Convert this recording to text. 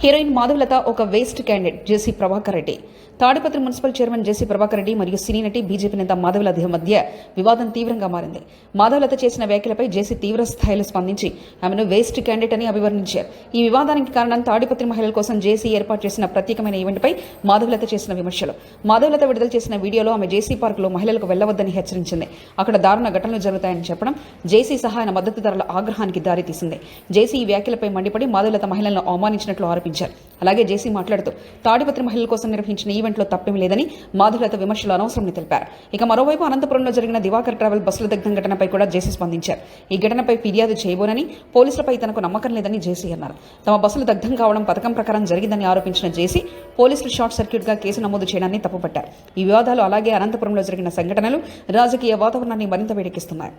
Heroine Madhavalatha ఒక waste candidate JC Prabhakar Reddy. Tadipatri municipal chairman JC Prabhakar Reddy మరియు cine నటి BJP నేత మాధవలత మధ్య వివాదం తీవ్రంగా మారింది. మాధవలత చేసిన వ్యాఖ్యలపై జేసీ తీవ్ర స్థాయిలో స్పందించి ఆమెను వేస్ట్ క్యాండిడేట్ అని అభివర్ణించారు. ఈ వివాదానికి కారణం తాడిపత్రి మహిళల కోసం జేసీ ఏర్పాటు చేసిన ప్రత్యేకమైన ఈవెంట్పై మాధవలత చేసిన విమర్శలు. మాధవలత విడుదల చేసిన వీడియోలో ఆమె జేసీ పార్కులో మహిళలకు వెళ్ళవద్దని హెచ్చరించింది. అక్కడ దారుణ ఘటనలు జరుగుతాయని చెప్పడం జేసీ సహాయ మద్దతుదారుల ఆగ్రహానికి దారితీసింది. జేసీ ఈ వ్యాఖ్యలపై మండిపడి మాధవలత మహిళలను అవమానించినట్లు ఆరోపించారు అలాగే జేసీ మాట్లాడుతూ తాడిపత్రి మహిళల కోసం నిర్వహించిన ఈవెంట్లో తప్పేమీ లేదని మాధులత విమర్శలు అనవసరమని తెలిపారు. ఇక మరోవైపు అనంతపురంలో జరిగిన దివాకర్ ట్రావెల్ బస్సుల దగ్ధం ఘటనపై కూడా జేసీ స్పందించారు. ఈ ఘటనపై ఫిర్యాదు చేయబోనని పోలీసులపై తనకు నమ్మకం లేదని జేసీ అన్నారు. తమ బస్సులు దగ్ధం కావడం పథకం ప్రకారం జరిగిందని ఆరోపించిన జేసీ పోలీసులు షార్ట్ సర్క్యూట్గా కేసు నమోదు చేయడాన్ని తప్పుపట్టారు. ఈ వివాదాలు అలాగే అనంతపురంలో జరిగిన సంఘటనలు రాజకీయ వాతావరణాన్ని మరింత వేడెక్కిస్తున్నాయి.